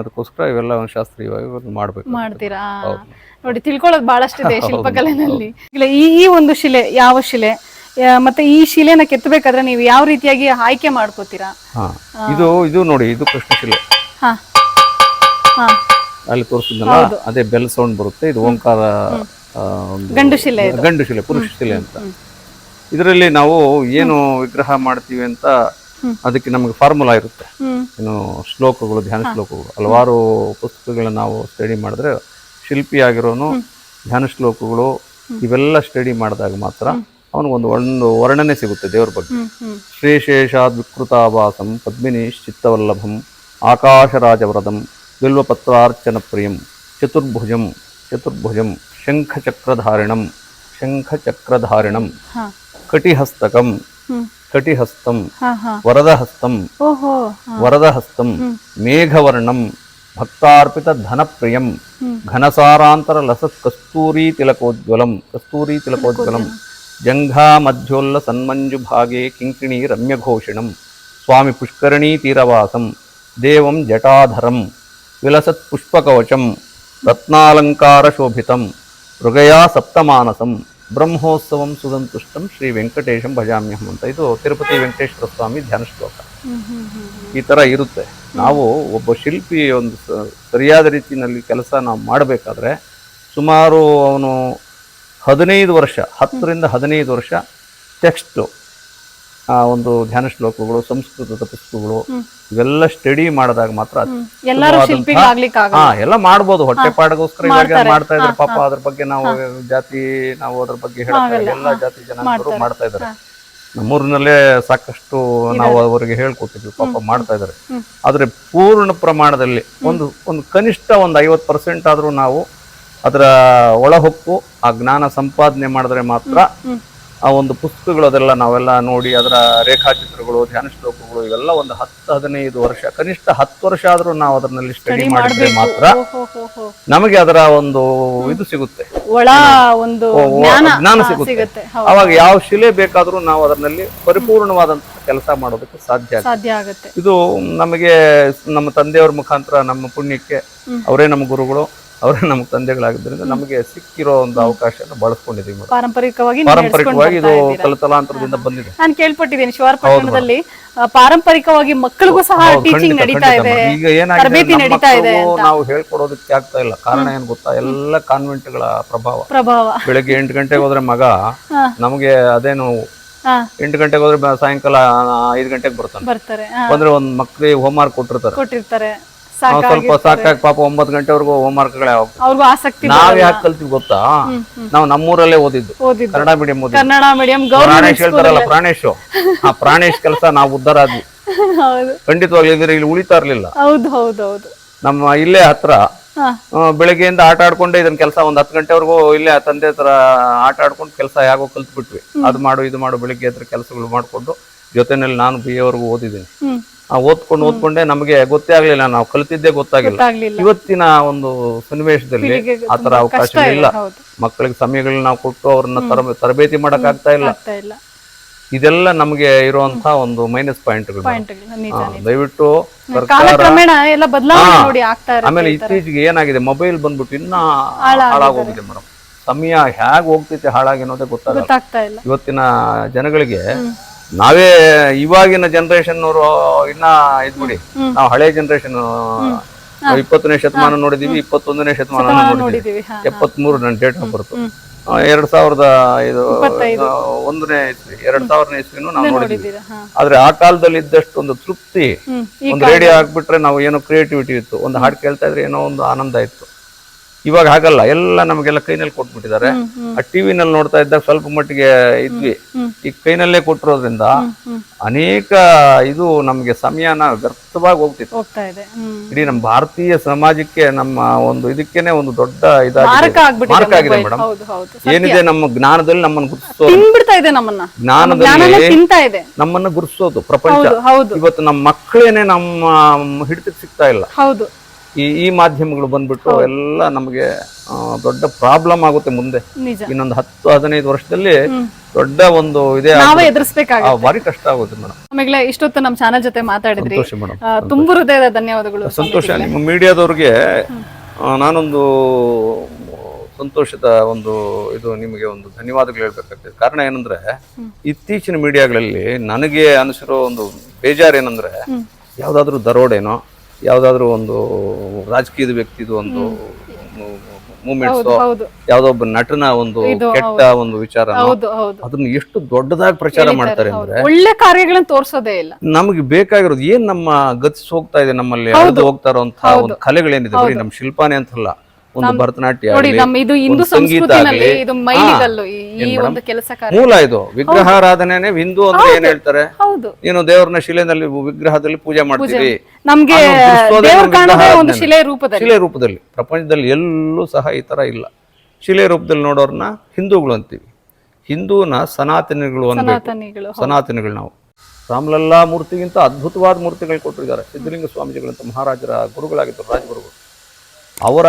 ಅದಕ್ಕೋಸ್ಕರ ಇವೆಲ್ಲ ಒಂದು ಶಾಸ್ತ್ರೀಯವಾಗಿ ಮಾಡ್ಬೇಕು ಮಾಡ್ತೀರಾ? ನೋಡಿ ತಿಳ್ಕೊಳ್ಳೋದು ಬಹಳಷ್ಟಿದೆ ಶಿಲ್ಪಕಲೆನಲ್ಲಿ. ಇಲ್ಲ ಈ ಒಂದು ಶಿಲೆ ಯಾವ ಶಿಲೆ? ಮತ್ತೆ ಈ ಶಿಲೆನ ಕೆತ್ತಬೇಕಾದ್ರೆ ನೀವು ಯಾವ ರೀತಿಯಾಗಿ ಆಯ್ಕೆ ಮಾಡ್ಕೋತೀರಾ? ಇದು ಇದು ನೋಡಿ ಇದು ಕೃಷ್ಣಶಿಲೆ ಹಾ. ಹಾ. ಅಲ್ಲಿ ತೋರಿಸಿದ್ನಲ್ಲ? ಅದೇ ಬೆಲ್ ಸೌಂಡ್ ಬರುತ್ತೆ. ಇದು ಓಂಕಾರ ಗಂಡು ಶಿಲೆ ಇದು. ಗಂಡು ಶಿಲೆ ಪುರುಷ ಶಿಲೆ ಅಂತ. ಇದರಲ್ಲಿ ನಾವು ಏನು ವಿಗ್ರಹ ಮಾಡ್ತೀವಿ ಅಂತ ಅದಕ್ಕೆ ನಮಗೆ ಫಾರ್ಮುಲಾ ಇರುತ್ತೆ. ಏನು ಶ್ಲೋಕಗಳು ಧ್ಯಾನ ಶ್ಲೋಕಗಳು. ಹಲವಾರು ಪುಸ್ತಕಗಳನ್ನ ನಾವು ಸ್ಟಡಿ ಮಾಡಿದ್ರೆ ಶಿಲ್ಪಿ ಆಗಿರೋನು ಧ್ಯಾನ ಶ್ಲೋಕಗಳು ಇವೆಲ್ಲ ಸ್ಟಡಿ ಮಾಡಿದಾಗ ಮಾತ್ರ ಅವನಿಗೊಂದು ಒಂದು ವರ್ಣನೆ ಸಿಗುತ್ತೆ ದೇವ್ರ ಬಗ್ಗೆ. ಶ್ರೀಶೇಷಾದ್ ವಿಕೃತಾಭಾಸಂ ಪದ್ಮಿನೀಶ್ಚಿತ್ತವಲ್ಲಭಂ ಆಕಾಶರಾಜವರದಂ ಬಿಲ್ವಪತ್ರಾರ್ಚನ ಪ್ರಿಯಂ ಚತುರ್ಭುಜಂ ಚತುರ್ಭುಜಂ ಶಂಖಚಕ್ರಧಾರಿಣಂ ಶಂಖಚಕ್ರಧಾರಿಣಂ ಕಟಿಹಸ್ತಕಂ ಕಟಿಹಸ್ತಂ ವರದಹಸ್ತಂ ವರದಹಸ್ತಂ ಮೇಘವರ್ಣಂ ಭಕ್ತಾರ್ಪಿತ ಧನಪ್ರಿಯಂ. ಘನಸಾರಾಂತರ ಲಸ ಕಸ್ತೂರಿ ತಿಲಕೋಜ್ವಲಂ ಕಸ್ತೂರಿ ತಿಲಕೋಜ್ವಲಂ ಜಂಘಾ ಮಧ್ಯೋಲ್ಲ ಸನ್ಮಂಜು ಭಾಗೆ ಕಿಂಕಿಣಿ ರಮ್ಯಘೋಷಿಣಂ ಸ್ವಾಮಿ ಪುಷ್ಕರಣೀ ತೀರವಾಸಂ ದೇವಂ ಜಟಾಧರಂ ವಿಲಸತ್ ಪುಷ್ಪಕವಚಂ ರತ್ನಾಲಂಕಾರ ಶೋಭಿತಂ ಮೃಗಯಾ ಸಪ್ತಮಾನಸಂ ಬ್ರಹ್ಮೋತ್ಸವಂ ಸುಸಂತುಷ್ಟಂ ಶ್ರೀ ವೆಂಕಟೇಶಂ ಭಜಾಮ್ಯಹಂ ಅಂತ. ಇದು ತಿರುಪತಿ ವೆಂಕಟೇಶ್ವರ ಸ್ವಾಮಿ ಧ್ಯಾನ ಶ್ಲೋಕ. ಈ ಥರ ಇರುತ್ತೆ. ನಾವು ಒಬ್ಬ ಶಿಲ್ಪಿ ಒಂದು ಸರಿಯಾದ ರೀತಿಯಲ್ಲಿ ಕೆಲಸ ನಾವು ಮಾಡಬೇಕಾದ್ರೆ ಸುಮಾರು ಅವನು ಹದಿನೈದು ವರ್ಷ, ಹತ್ತರಿಂದ ಹದಿನೈದು ವರ್ಷ ಟೆಕ್ಸ್ಟ್ ಆ ಒಂದು ಧ್ಯಾನ ಶ್ಲೋಕಗಳು ಸಂಸ್ಕೃತದ ಪುಸ್ತಕಗಳು ಇವೆಲ್ಲ ಸ್ಟಡಿ ಮಾಡಿದಾಗ ಮಾತ್ರ ಹಾ ಎಲ್ಲ ಮಾಡ್ಬೋದು. ಹೊಟ್ಟೆ ಪಾಡಗೋಸ್ಕರ ಇವಾಗ ಮಾಡ್ತಾ ಇದ್ರೆ ಪಾಪ ಅದ್ರ ಬಗ್ಗೆ ನಾವು ಜಾತಿ ನಾವು ಅದ್ರ ಬಗ್ಗೆ ಹೇಳಕ್ ಎಲ್ಲ ಜಾತಿ ಜನಾಂಗರು ಮಾಡ್ತಾ ಇದ್ದಾರೆ. ನಮ್ಮೂರಿನಲ್ಲೇ ಸಾಕಷ್ಟು ನಾವು ಅವರಿಗೆ ಹೇಳ್ಕೊಟ್ಟಿದ್ವಿ. ಪಾಪ ಮಾಡ್ತಾ ಇದ್ದಾರೆ. ಆದ್ರೆ ಪೂರ್ಣ ಪ್ರಮಾಣದಲ್ಲಿ ಒಂದು ಒಂದು ಕನಿಷ್ಠ ಒಂದು ಐವತ್ತು ಪರ್ಸೆಂಟ್ ಆದ್ರೂ ನಾವು ಅದರ ಒಳಹೊಕ್ಕು ಆ ಜ್ಞಾನ ಸಂಪಾದನೆ ಮಾಡಿದ್ರೆ ಮಾತ್ರ ಆ ಒಂದು ಪುಸ್ತಕಗಳು ಅದೆಲ್ಲ ನಾವೆಲ್ಲ ನೋಡಿ ಅದರ ರೇಖಾಚಿತ್ರಗಳು ಧ್ಯಾನ ಶ್ಲೋಕಗಳು ಇವೆಲ್ಲ ಒಂದು ಹತ್ತು ಹದಿನೈದು ವರ್ಷ ಕನಿಷ್ಠ ಹತ್ತು ವರ್ಷ ಆದ್ರೂ ನಾವು ಅದರಲ್ಲಿ ಸ್ಟಡಿ ಮಾಡಿದ್ರೆ ಮಾತ್ರ ನಮಗೆ ಅದರ ಒಂದು ಇದು ಸಿಗುತ್ತೆ. ಜ್ಞಾನ. ಸಿಗುತ್ತೆ. ಸಿಗುತ್ತೆ. ಅವಾಗ ಯಾವ ಶಿಲೆ ಬೇಕಾದರೂ ನಾವು ಅದರಲ್ಲಿ ಪರಿಪೂರ್ಣವಾದಂತಹ ಕೆಲಸ ಮಾಡೋದಕ್ಕೆ ಸಾಧ್ಯ ಆಗುತ್ತೆ. ಇದು ನಮಗೆ ನಮ್ಮ ತಂದೆಯವರ ಮುಖಾಂತರ ನಮ್ಮ ಪುಣ್ಯಕ್ಕೆ ಅವರೇ ನಮ್ಮ ಗುರುಗಳು. ಅವರೇ ನಮ್ಮ ತಂದೆಗಳಾಗಿದ್ದರಿಂದ ನಮಗೆ ಸಿಕ್ಕಿರೋ ಒಂದು ಅವಕಾಶನ ಬಳಸ್ಕೊಂಡಿದ್ದೀವಿ ಮೇಡಮ್. ಪಾರಂಪರಿಕವಾಗಿ ನೀವು ಪಾರಂಪರಿಕವಾಗಿ ಇದು ನಡ್ಸ್ಕೊಂಡು ಬರ್ತಾ ಇದ್ದೀರಾ. ಕಲತಲಾಂತರದಿಂದ ಬಂದಿದೆ. ನಾನು ಕೇಳ್ಪಟ್ಟಿದ್ದೀನಿ ಶಿವಾರಪಟ್ಟಣದಲ್ಲಿ ಆ, ಪಾರಂಪರಿಕವಾಗಿ ಮಕ್ಕಳಿಗೂ ಸಹ ಟೀಚಿಂಗ್ ಖಂಡಿತ, ನಡೀತಾ ಖಂಡಿತ ಇದೆ ಮೇಡಮ್. ಈಗ ಏನಾಗಿದೆ ತರಬೇತಿ ನಮ್ಮ ನಡೀತಾ ಇದೆ ನಾವು ಹೇಳ್ಕೊಡೋದಕ್ಕೆ ಆಗ್ತಾ ಇಲ್ಲ. ಕಾರಣ ಏನ್ ಗೊತ್ತಾ? ಎಲ್ಲ ಕಾನ್ವೆಂಟ್ಗಳ ಪ್ರಭಾವ. ಪ್ರಭಾವ. ಬೆಳಗ್ಗೆ ಎಂಟು ಗಂಟೆಗೆ ಹೋದ್ರೆ ಮಗ ನಮಗೆ ಅದೇನು ಹಾ. ಎಂಟು ಗಂಟೆಗೆ ಹೋದ್ರೆ ಬ- ಸಾಯಂಕಾಲ ಐದು ಗಂಟೆಗೆ ಬರ್ತಾನೆ. ಬರ್ತಾರೆ ಹಾ, ಬಂದ್ರೆ ಒಂದ್ ಮಕ್ಳಿಗೆ ಹೋಮ್ ವರ್ಕ್ ಕೊಟ್ಟಿರ್ತಾರೆ. ಕೊಟ್ಟಿರ್ತಾರೆ. ಸ್ವಲ್ಪ ಸಾಕಾಗಿ ಪಾಪ ಒಂಬತ್ತು ಗಂಟೆವರೆಗೂ ಹೋಮ್ ವರ್ಕ್ಗಳೇ ಅವ್ರಿಗೂ ಆಸಕ್ತಿ ನಾವ್ ಯಾಕೆ ಕಲ್ತಿವಿ ಗೊತ್ತಾ? ನಾವು ನಮ್ಮೂರಲ್ಲೇ ಓದಿದ್ದು. ಕನ್ನಡ ಮೀಡಿಯಂ ಓದಿದ್ದು. ಕನ್ನಡ ಮೀಡಿಯಂ ಪ್ರಾಣೇಶ್ ಹೇಳ್ತಾರಲ್ಲ ಪ್ರಾಣೇಶ್ ಆ ಪ್ರಾಣೇಶ್ ಕೆಲಸ ನಾವು ಉದ್ದಾರ ಆದ್ವಿ ಖಂಡಿತವಾಗ್ಲೂ ಇದ್ರೆ ಇಲ್ಲಿ ಉಳಿತಾ ಇರ್ಲಿಲ್ಲ. ಹೌದು ಹೌದು ಹೌದು. ನಮ್ಮ ಇಲ್ಲೇ ಹತ್ರ ಬೆಳಿಗ್ಗೆಯಿಂದ ಆಟ ಆಡ್ಕೊಂಡೆ ಇದನ್ನ ಕೆಲಸ ಒಂದ್ ಹತ್ತು ಗಂಟೆವರೆಗೂ ಇಲ್ಲೇ ತಂದೆ ಹತ್ರ ಆಟ ಆಡ್ಕೊಂಡು ಕೆಲಸ ಯಾಗೋ ಕಲ್ತ್ಬಿಟ್ವಿ. ಅದು ಮಾಡು ಇದು ಮಾಡು ಬೆಳಿಗ್ಗೆ ಹತ್ರ ಕೆಲಸಗಳು ಮಾಡ್ಕೊಂಡು ಜೊತೆನಲ್ಲಿ ನಾನು ಬಿ ಎವರೆಗೂ ಓದಿದ್ದೀನಿ. ಓದ್ಕೊಂಡು ಓದ್ಕೊಂಡೆ ನಮಗೆ ಗೊತ್ತೇ ಆಗ್ಲಿಲ್ಲ ನಾವು ಕಲಿತಿದ್ದೇ ಗೊತ್ತಾಗಿಲ್ಲ ಇವತ್ತಿನ ಒಂದು ಸನ್ನಿವೇಶದಲ್ಲಿ ಆ ತರ ಅವಕಾಶ ಇಲ್ಲ. ಮಕ್ಕಳಿಗೆ ಸಮಯಗಳನ್ನ ನಾವು ಕೊಟ್ಟು ಅವ್ರನ್ನ ತರ- ತರಬೇತಿ ಮಾಡಕ್ ಆಗ್ತಾ ಇಲ್ಲ. ಇದೆಲ್ಲ ನಮಗೆ ಇರುವಂತ ಒಂದು ಮೈನಸ್ ಪಾಯಿಂಟ್ಗಳು ಪಾಯಿಂಟ್ಗಳು ದಯವಿಟ್ಟು ಆಮೇಲೆ ಇತ್ತೀಚೆಗೆ ಏನಾಗಿದೆ ಮೊಬೈಲ್ ಬಂದ್ಬಿಟ್ಟು ಇನ್ನ ಹಾಳಾಗೋಗಿದೆ ಮೇಡಮ್. ಸಮಯ ಹೇಗ್ ಹೋಗ್ತೈತೆ ಹಾಳಾಗಿ ಅನ್ನೋದೇ ಗೊತ್ತಾಗ ಗೊತ್ತಾಗ್ತಾ ಇಲ್ಲ. ಇವತ್ತಿನ ಜನಗಳಿಗೆ ನಾವೇ ಇವಾಗಿನ ಜನರೇಷನ್ ಅವರು ಇನ್ನ ಇದ್ಬಿಡಿ ನಾವು ಹಳೆ ಜನರೇಷನ್ ಇಪ್ಪತ್ತನೇ ಶತಮಾನ ನೋಡಿದೀವಿ ಇಪ್ಪತ್ತೊಂದನೇ ಶತಮಾನ ನೋಡಿದೀವಿ. ಹಾ ಎಪ್ಪತ್ಮೂರು ನನ್ನ ಡೇಟ್ ಆಫ್ ಬರ್ತು ಎರಡ್ ಸಾವಿರದ ಇದು ಒಂದನೇ ಇಸ್ವಿ ಎರಡ್ ಸಾವಿರನೇ ಇಸ್ವಿನೂ ನಾವು ನೋಡಿದ್ವಿ. ಆದ್ರೆ ಆ ಕಾಲದಲ್ಲಿ ಇದ್ದಷ್ಟು ಒಂದು ತೃಪ್ತಿ ಒಂದು ರೇಡಿಯೋ ಹಾಕ್ಬಿಟ್ರೆ ನಾವು ಏನೋ ಕ್ರಿಯೇಟಿವಿಟಿ ಇತ್ತು. ಒಂದು ಹಾಡು ಕೇಳ್ತಾ ಇದ್ರೆ ಏನೋ ಒಂದು ಆನಂದ ಇತ್ತು. ಇವಾಗ ಹಾಗಲ್ಲ ಎಲ್ಲ ನಮಗೆಲ್ಲ ಕೈನಲ್ಲಿ ಕೊಟ್ಬಿಟ್ಟಿದ್ದಾರೆ. ಆ ಟಿವಿನಲ್ಲಿ ನೋಡ್ತಾ ಇದ್ದಾಗ ಸ್ವಲ್ಪ ಮಟ್ಟಿಗೆ ಇದ್ವಿ. ಈ ಕೈನಲ್ಲೇ ಕೊಟ್ಟಿರೋದ್ರಿಂದ ಅನೇಕ ಇದು ನಮಗೆ ಸಮಯನ ವ್ಯರ್ಥವಾಗಿ ಹೋಗ್ತಿತ್ತು. ಇಡೀ ನಮ್ಮ ಭಾರತೀಯ ಸಮಾಜಕ್ಕೆ ನಮ್ಮ ಒಂದು ಇದಕ್ಕೇನೆ ಒಂದು ದೊಡ್ಡ ಇದಾಗಿದೆ. ಆಗ್ಬಿಟ್ಟಿದೆ ಮಾರಕ ಆಗಿದೆ ಮೇಡಮ್. ಏನಿದೆ ನಮ್ಮ ಜ್ಞಾನದಲ್ಲಿ ನಮ್ಮನ್ನು ಗುರುತಿಸೋದು? ಜ್ಞಾನದಲ್ಲಿ ನಮ್ಮನ್ನ ಗುರುತಿಸೋದು ಪ್ರಪಂಚ. ಇವತ್ತು ನಮ್ಮ ಮಕ್ಕಳೇನೆ ನಮ್ಮ ಹಿಡಿತಕ್ಕೆ ಸಿಗ್ತಾ ಇಲ್ಲ. ಹೌದು. ಈ ಈ ಮಾಧ್ಯಮಗಳು ಬಂದ್ಬಿಟ್ಟು ಎಲ್ಲ ನಮಗೆ ದೊಡ್ಡ ಪ್ರಾಬ್ಲಮ್ ಆಗುತ್ತೆ ಮುಂದೆ. ಇನ್ನೊಂದು ಹತ್ತು ಹದಿನೈದು ವರ್ಷದಲ್ಲಿ ದೊಡ್ಡ ಒಂದು ಇದೇ ನಾವೇ ಎದುರಿಸಬೇಕಾಗುತ್ತೆ. ಎದುರಿಸ್ಬೇಕಾಗ ಭಾರಿ ಕಷ್ಟ ಆಗುತ್ತೆ ಮೇಡಮ್ ಆಮೇಲೆ ಇಷ್ಟೊತ್ತು ನಮ್ಮ ಚಾನಲ್ ಜೊತೆ ಮಾತಾಡಿದ್ರಿ. ತುಂಬು ಹೃದಯದ ಧನ್ಯವಾದಗಳು. ಸಂತೋಷ ನಿಮ್ಮ ಮೀಡಿಯಾದವ್ರಿಗೆ ನಾನೊಂದು ಸಂತೋಷದ ಒಂದು ಇದು ನಿಮಗೆ ಒಂದು ಧನ್ಯವಾದಗಳು ಹೇಳ್ಬೇಕಾಗ್ತದೆ. ಕಾರಣ ಏನಂದ್ರೆ ಇತ್ತೀಚಿನ ಮೀಡಿಯಾಗಳಲ್ಲಿ ನನಗೆ ಅನಿಸಿರೋ ಒಂದು ಬೇಜಾರು ಏನಂದ್ರೆ ಯಾವ್ದಾದ್ರು ದರೋಡೆನೋ ಯಾವ್ದಾದ್ರು ಒಂದು ರಾಜಕೀಯದ ವ್ಯಕ್ತಿದು ಒಂದು ಮೂಮೆಂಟ್ಸ್ ಯಾವ್ದೊಬ್ಬ ಯಾವ್ದೋ ಒಬ್ಬ ನಟನ ಒಂದು ಕೆಟ್ಟ ಒಂದು ವಿಚಾರ ಅದನ್ನ ಎಷ್ಟು ದೊಡ್ಡದಾಗಿ ಪ್ರಚಾರ ಮಾಡ್ತಾರೆ ಅಂದ್ರೆ ಒಳ್ಳೆ ಕಾರ್ಯಗಳನ್ನ ತೋರಿಸೋದೇ ಇಲ್ಲ. ನಮಗೆ ಬೇಕಾಗಿರೋದು ಏನ್ ನಮ್ಮ ಗತಿಸಿ ಹೋಗ್ತಾ ಇದೆ ನಮ್ಮಲ್ಲಿ ಹೋಗ್ತಾ ಇರುವಂತಹ ಒಂದು ಕಲೆಗಳೇನಿದೆ ಬರೀ ನಮ್ಮ ಶಿಲ್ಪಾನೇ ಅಂತಲ್ಲ. ಒಂದು ಭರತನಾಟ್ಯ ನೋಡಿ ನಮ್ಮ ಇದು ಹಿಂದೂ ಸಂಸ್ಕೃತಿನಲ್ಲಿ ಇದು ಮೈಲಿಗಲ್ಲು ಈ- ಈ ಒಂದು ಕೆಲಸ ಕಾರ್ಯ ಮೂಲ ಇದು ವಿಗ್ರಹಾರಾಧನೆ ಹಿಂದೂ. ಅಂದ್ರೆ ಏನ್ ಹೇಳ್ತಾರೆ? ಹೌದು. ಏನು ದೇವರನ್ನ ಶಿಲೆನಲ್ಲಿ ವಿಗ್ರಹದಲ್ಲಿ ಪೂಜೆ ಮಾಡ್ತೀವಿ ನಮ್ಗೆ ಒಂದು ಶಿಲೆ ರೂಪದಲ್ಲಿ. ಶಿಲೆ ರೂಪದಲ್ಲಿ. ಪ್ರಪಂಚದಲ್ಲಿ ಎಲ್ಲೂ ಸಹ ಈ ತರ ಇಲ್ಲ. ಶಿಲೆ ರೂಪದಲ್ಲಿ ನೋಡೋರ್ನ ಹಿಂದೂಗಳು ಅಂತೀವಿ. ಹಿಂದೂನ ಸನಾತನಿಗಳು ಅನ್ಬೇಕು. ಸನಾತನಿಗಳು ಸನಾತನಿಗಳು ನಾವು. ರಾಮಲಲ್ಲಾ ಮೂರ್ತಿಗಿಂತ ಅದ್ಭುತವಾದ ಮೂರ್ತಿಗಳು ಕೊಟ್ಟಿದ್ದಾರೆ. ಸಿದ್ಧಲಿಂಗ ಸ್ವಾಮೀಜಿಗಳಂತ ಮಹಾರಾಜರ ಗುರುಗಳಾಗಿದ್ದರು ರಾಜಗುರುಗಳು. ಅವರ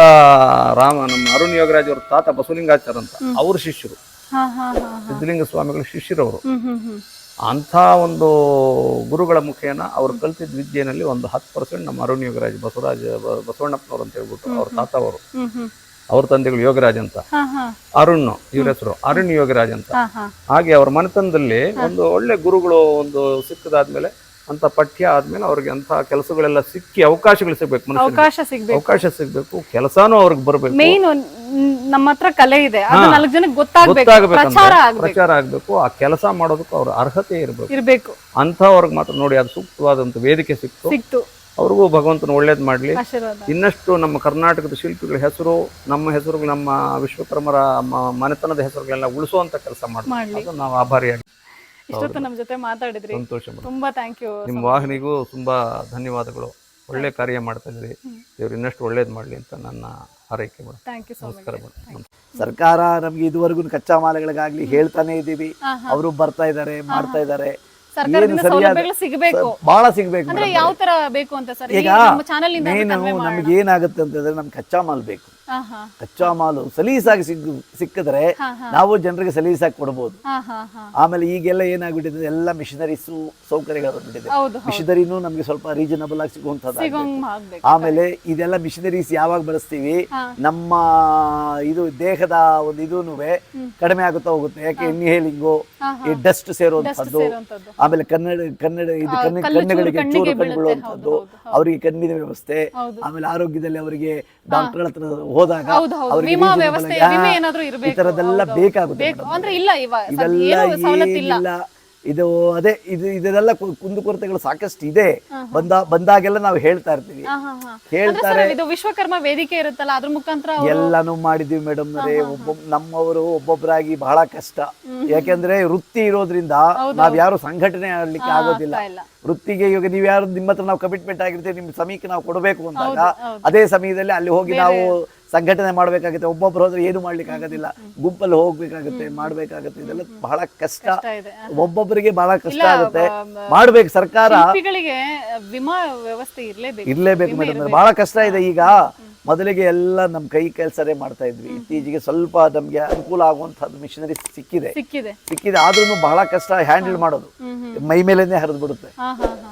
ರಾಮ ನಮ್ಮ ಅರುಣ್ ಯೋಗರಾಜ್ ಅವರ ತಾತ ಬಸವಲಿಂಗಾಚಾರ ಅಂತ ಅವ್ರ ಶಿಷ್ಯರು. ಸಿದ್ಧಲಿಂಗ ಸ್ವಾಮಿಗಳ ಶಿಷ್ಯರವರು. ಅಂಥ ಒಂದು ಗುರುಗಳ ಮುಖೇನ ಅವ್ರು ಕಲ್ತಿದ್ದ ವಿದ್ಯೆನಲ್ಲಿ ಒಂದು ಹತ್ತು ಪರ್ಸೆಂಟ್ ನಮ್ಮ ಅರುಣ್ ಯೋಗರಾಜ್ ಬಸವರಾಜ ಬಸವಣ್ಣಪ್ಪನವ್ರು ಅಂತ ಹೇಳ್ಬಿಟ್ಟು ಅವ್ರ ತಾತ ಅವರು ಅವ್ರ ತಂದೆಗಳು ಯೋಗರಾಜ್ ಅಂತ. ಅರುಣ್ ಇವ್ರ ಹೆಸರು ಅರುಣ್ ಯೋಗರಾಜ್ ಅಂತ. ಹಾಗೆ ಅವ್ರ ಮನೆತನದಲ್ಲಿ ಒಂದು ಒಳ್ಳೆ ಗುರುಗಳು ಒಂದು ಸಿಕ್ಕದಾದ್ಮೇಲೆ ಅಂತ ಪಠ್ಯ ಆದ್ಮೇಲೆ ಅವ್ರಿಗೆ ಅಂತ ಕೆಲಸಗಳೆಲ್ಲ ಸಿಕ್ಕಿ ಅವಕಾಶಗಳು ಸಿಗ್ಬೇಕು ಅವಕಾಶ ಸಿಗ್ಬೇಕು. ಅವಕಾಶ ಸಿಗ್ಬೇಕು ಕೆಲಸನೂ ಅವ್ರಿಗೆ ಬರ್ಬೇಕು. ಮೇನ್ ನಮ್ಮ ಹತ್ರ ಕಲೆ ಇದೆ. ಅದು ನಾಲ್ಕು ಜನಕ್ಕೆ ಗೊತ್ತಾಗ್ಬೇಕು. ಗೊತ್ತಾಗ್ಬೇಕಂದ್ರೆ ಪ್ರಚಾರ ಆಗ್ಬೇಕು. ಪ್ರಚಾರ ಆಗ್ಬೇಕು. ಆ ಕೆಲಸ ಮಾಡೋದಕ್ಕೂ ಅವ್ರ ಅರ್ಹತೆ ಇರಬೇಕು. ಇರ್ಬೇಕು. ಅಂಥವ್ರಿಗೆ ಮಾತ್ರ ನೋಡಿ ಅದು ಸೂಕ್ತವಾದಂತ ವೇದಿಕೆ ಸಿಕ್ತು. ಸಿಕ್ತು. ಅವ್ರಿಗೂ ಭಗವಂತನ ಒಳ್ಳೇದ್ ಮಾಡ್ಲಿ. ಆಶೀರ್ವಾದ. ಇನ್ನಷ್ಟು ನಮ್ಮ ಕರ್ನಾಟಕದ ಶಿಲ್ಪಿಗಳ ಹೆಸರು ನಮ್ಮ ಹೆಸರುಗಳು ನಮ್ಮ ವಿಶ್ವಕರ್ಮರ ಮ- ಮನೆತನದ ಹೆಸರುಗಳೆಲ್ಲ ಉಳಿಸುವಂತ ಕೆಲಸ ಮಾಡ್ಲಿ. ಮಾಡ್ಲಿ. ಅದು ನಾವು ಆಭಾರಿಯಾಗಿ ಇಷ್ಟೊತ್ತು ನಮ್ಮ ಜೊತೆ ಮಾತಾಡಿದ್ರಿ. ಸಂತೋಷ ಮೇಡಮ್ ತುಂಬಾ ಥ್ಯಾಂಕ್ ಯು ನಿಮ್ಮ ವಾಹನಿಗೂ ತುಂಬಾ ಧನ್ಯವಾದಗಳು. ಒಳ್ಳೆ ಕಾರ್ಯ ಮಾಡ್ತಾ ಇದ್ರಿ ಇವ್ರು ಇನ್ನಷ್ಟು ಒಳ್ಳೇದು ಮಾಡಲಿ ಅಂತ ನನ್ನ ಹಾರೈಕೆ madam thank you so much ನಮಸ್ಕಾರ ಮೇಡಮ್ ಸರ್ಕಾರ ನಮ್ಗೆ ಇದುವರೆಗೂ ಕಚ್ಚಾ ಮಾಲೆಗಳಿಗಾಗ್ಲಿ ಹೇಳ್ತಾನೆ ಇದ್ದೀವಿ ಅವರು ಬರ್ತಾ ಇದ್ದಾರೆ ಮಾಡ್ತಾ ಇದ್ದಾರೆ. ಸರ್ಕಾರದಿಂದ ಸೌಲಭ್ಯಗಳು ಸಿಗಬೇಕು. ಬಹಳ ಸಿಗ್ಬೇಕು ಅಂದ್ರೆ ಯಾವ ತರ ಬೇಕು ಅಂತ ಸರ್? ಈಗ ನಮ್ಮ ಚಾನೆಲ್ ಇಂದ ಮೇನ್ ನಮ್ಗೆ ಏನಾಗುತ್ತೆ ಅಂತಂದ್ರೆ ನಮ್ಗೆ ಕಚ್ಚಾ ಮಾಲ್ ಬೇಕು. ಕಚ್ಚಾ ಮಾಲು ಸಲೀಸಾಗಿ ಸಿಗ್ ಸಿಕ್ಕಿದ್ರೆ ನಾವು ಜನರಿಗೆ ಸಲೀಸಾಗಿ ಕೊಡಬಹುದು ಆಮೇಲೆ ಈಗೆಲ್ಲ ಏನಾಗ್ಬಿಟ್ಟಿದೆ ಎಲ್ಲ ಮಿಷನರೀಸು ಸೌಕರ್ಯಗಳು ಬಂದ್ಬಿಟ್ಟಿದೆ. ಹೌದು ಮಿಷನರಿನೂ ನಮ್ಗೆ ಸ್ವಲ್ಪ ರೀಸನಬಲ್ ಆಗಿ ಸಿಗುವಂತಹ ಸಿಗೋಂಗ್ ಆಮೇಲೆ ಇದೆಲ್ಲ ಮಿಷನರೀಸ್ ಯಾವಾಗ ಬಳಸ್ತೀವಿ? ನಮ್ಮ ಇದು ದೇಹದ ಒಂದು ಇದೂನು ಕಡಿಮೆ ಆಗುತ್ತಾ ಹೋಗುತ್ತೆ. ಯಾಕೆ ಇನ್ಹೇಲಿಂಗು ಈ ಡಸ್ಟ್ ಸೇರುವಂಥದ್ದು. ಆಮೇಲೆ ಕನ್ನಡ ಕನ್ನಡ ಇದು ಕಣ್ಣು ಚೂರು ಕಣ್ಣುಗಳಿಗೆ ಕಣ್ಣಿಗೆ ಚೂರು ಕಣ್ಣು ಅವರಿಗೆ ಕಣ್ಣಿನ ವ್ಯವಸ್ಥೆ ಆಮೇಲೆ ಆರೋಗ್ಯದಲ್ಲಿ ಅವರಿಗೆ ಡಾಕ್ಟರ್ ಹತ್ರ ಹೋದಾಗ ಈ ತರದೆಲ್ಲ ಬೇಕಾಗುತ್ತೆ ಇದು ಅದೇ ಇದು ಇದೆಲ್ಲ ಕುಂದುಕೊರತೆಗಳು ಸಾಕಷ್ಟು ಇದೆ. ಬಂದ ಬಂದಾಗೆಲ್ಲ ನಾವು ಹೇಳ್ತಾ ಇರ್ತೀವಿ. ಹೇಳ್ತಾರೆ. ಇದು ವಿಶ್ವಕರ್ಮ ವೇದಿಕೆ ಇರುತ್ತಲ್ಲ ಅದ್ರ ಮುಖಾಂತರ ಎಲ್ಲಾನು ಮಾಡಿದೀವಿ ಮೇಡಮ್. ಅವರೇ ಒಬ್ಬೊಬ್ ನಮ್ಮವರು ಒಬ್ಬೊಬ್ಬರಾಗಿ ಬಹಳ ಕಷ್ಟ. ಯಾಕೆಂದ್ರೆ ವೃತ್ತಿ ಇರೋದ್ರಿಂದ ನಾವ್ ಯಾರು ಸಂಘಟನೆ ಆಡ್ಲಿಕ್ಕೆ ಆಗೋದಿಲ್ಲ. ವೃತ್ತಿಗೆ ಇವಾಗ ನೀವ್ ಯಾರು ನಿಮ್ಮ ಹತ್ರ ನಾವು ಕಮಿಟ್ಮೆಂಟ್ ಆಗಿರ್ತೀವಿ ನಿಮ್ ಸಮಯಕ್ಕೆ ನಾವು ಕೊಡಬೇಕು ಅಂದಾಗ ಅದೇ ಸಮಯದಲ್ಲಿ ಅಲ್ಲಿ ಹೋಗಿ ನಾವು ಸಂಘಟನೆ ಮಾಡಬೇಕಾಗುತ್ತೆ ಒಬ್ಬೊಬ್ರು ಹೋದ್ರೆ ಏನು ಮಾಡ್ಲಿಕ್ಕೆ ಆಗೋದಿಲ್ಲ ಗುಂಪಲ್ಲಿ ಹೋಗ್ಬೇಕಾಗುತ್ತೆ ಮಾಡ್ಬೇಕಾಗುತ್ತೆ ಇದೆಲ್ಲ ಬಹಳ ಕಷ್ಟ. ಒಬ್ಬೊಬ್ಬರಿಗೆ ಬಹಳ ಕಷ್ಟ ಆಗುತ್ತೆ. ಮಾಡ್ಬೇಕು ಸರ್ಕಾರ. ವಿಮಾ ವ್ಯವಸ್ಥೆ ಇರ್ಲೇಬೇಕು. ಇರ್ಲೇಬೇಕು ಮೇಡಮ್ ಬಹಳ ಕಷ್ಟ ಇದೆ ಈಗ. ಮೊದಲಿಗೆ ಎಲ್ಲ ನಮ್ಮ ಕೈ ಕೆಲಸನೇ ಮಾಡ್ತಾ ಇದ್ವಿ. ಇತ್ತೀಚೆಗೆ ಸ್ವಲ್ಪ ನಮ್ಗೆ ಅನುಕೂಲ ಆಗುವಂತಹದ್ದು ಮಿಷಿನರಿ ಸಿಕ್ಕಿದೆ. ಸಿಕ್ಕಿದೆ. ಸಿಕ್ಕಿದೆ. ಆದ್ರೂ ಬಹಳ ಕಷ್ಟ ಹ್ಯಾಂಡಲ್ ಮಾಡೋದು. ಮೈ ಮೇಲೇನೆ ಹರಿದು ಬಿಡುತ್ತೆ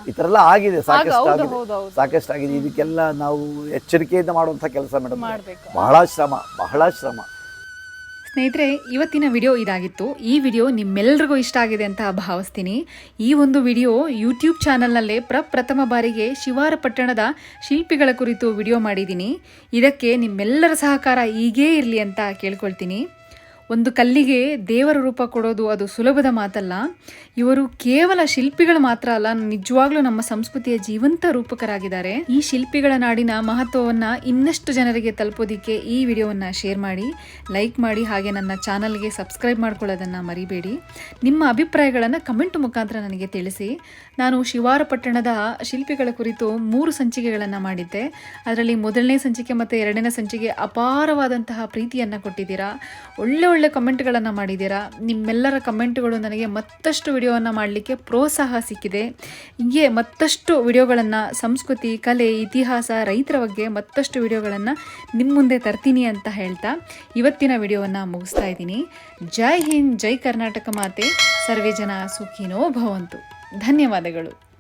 ಈ ತರ ಎಲ್ಲ ಆಗಿದೆ. ಸಾಕಷ್ಟು ಆಗಿದೆ. ಸಾಕಷ್ಟು ಆಗಿದೆ. ಇದಕ್ಕೆಲ್ಲ ನಾವು ಎಚ್ಚರಿಕೆಯಿಂದ ಮಾಡುವಂತ ಕೆಲಸ ಮೇಡಮ್ ಮಾಡ್ಬೇಕು. ಬಹಳ ಶ್ರಮ ಬಹಳ ಶ್ರಮ. ಸ್ನೇಹಿತರೆ, ಇವತ್ತಿನ ವಿಡಿಯೋ ಇದಾಗಿತ್ತು. ಈ ವಿಡಿಯೋ ನಿಮ್ಮೆಲ್ಲರಿಗೂ ಇಷ್ಟ ಆಗಿದೆ ಅಂತ ಭಾವಿಸ್ತೀನಿ. ಈ ಒಂದು ವಿಡಿಯೋ ಯೂಟ್ಯೂಬ್ ಚಾನಲ್ನಲ್ಲೇ ಪ್ರಪ್ರಥಮ ಬಾರಿಗೆ ಶಿವಾರ ಪಟ್ಟಣದ ಶಿಲ್ಪಿಗಳ ಕುರಿತು ವಿಡಿಯೋ ಮಾಡಿದ್ದೀನಿ. ಇದಕ್ಕೆ ನಿಮ್ಮೆಲ್ಲರ ಸಹಕಾರ ಹೀಗೇ ಇರಲಿ ಅಂತ ಕೇಳ್ಕೊಳ್ತೀನಿ. ಒಂದು ಕಲ್ಲಿಗೆ ದೇವರ ರೂಪ ಕೊಡೋದು ಅದು ಸುಲಭದ ಮಾತಲ್ಲ. ಇವರು ಕೇವಲ ಶಿಲ್ಪಿಗಳು ಮಾತ್ರ ಅಲ್ಲ, ನಿಜವಾಗ್ಲೂ ನಮ್ಮ ಸಂಸ್ಕೃತಿಯ ಜೀವಂತ ರೂಪಕರಾಗಿದ್ದಾರೆ. ಈ ಶಿಲ್ಪಿಗಳ ನಾಡಿನ ಮಹತ್ವವನ್ನ ಇನ್ನಷ್ಟು ಜನರಿಗೆ ತಲುಪೋದಿಕ್ಕೆ ಈ ವಿಡಿಯೋವನ್ನ ಶೇರ್ ಮಾಡಿ, ಲೈಕ್ ಮಾಡಿ, ಹಾಗೆ ನನ್ನ ಚಾನಲ್ಗೆ ಸಬ್ಸ್ಕ್ರೈಬ್ ಮಾಡ್ಕೊಳ್ಳೋದನ್ನ ಮರಿಬೇಡಿ. ನಿಮ್ಮ ಅಭಿಪ್ರಾಯಗಳನ್ನು ಕಮೆಂಟ್ ಮುಖಾಂತರ ನನಗೆ ತಿಳಿಸಿ. ನಾನು ಶಿವಾರಪಟ್ಟಣದ ಶಿಲ್ಪಿಗಳ ಕುರಿತು ಮೂರು ಸಂಚಿಕೆಗಳನ್ನು ಮಾಡಿದ್ದೆ. ಅದರಲ್ಲಿ ಮೊದಲನೇ ಸಂಚಿಕೆ ಮತ್ತು ಎರಡನೇ ಸಂಚಿಕೆ ಅಪಾರವಾದಂತಹ ಪ್ರೀತಿಯನ್ನು ಕೊಟ್ಟಿದ್ದೀರಾ. ಒಳ್ಳೆ ಒಳ್ಳೆ ಕಮೆಂಟ್ಗಳನ್ನು ಮಾಡಿದ್ದೀರಾ? ನಿಮ್ಮೆಲ್ಲರ ಕಮೆಂಟ್ಗಳು ನನಗೆ ಮತ್ತಷ್ಟು ವಿಡಿಯೋವನ್ನು ಮಾಡಲಿಕ್ಕೆ ಪ್ರೋತ್ಸಾಹ ಸಿಕ್ಕಿದೆ. ಹೀಗೆ ಮತ್ತಷ್ಟು ವಿಡಿಯೋಗಳನ್ನು ಸಂಸ್ಕೃತಿ, ಕಲೆ, ಇತಿಹಾಸ, ರೈತರ ಬಗ್ಗೆ ಮತ್ತಷ್ಟು ವಿಡಿಯೋಗಳನ್ನು ನಿಮ್ಮ ಮುಂದೆ ತರ್ತೀನಿ ಅಂತ ಹೇಳ್ತಾ ಇವತ್ತಿನ ವಿಡಿಯೋವನ್ನು ಮುಗಿಸ್ತಾ ಇದ್ದೀನಿ. ಜೈ ಹಿಂದ್, ಜೈ ಕರ್ನಾಟಕ ಮಾತೆ. ಸರ್ವೇ ಜನ ಸುಖಿನೋ ಭವಂತು. ಧನ್ಯವಾದಗಳು.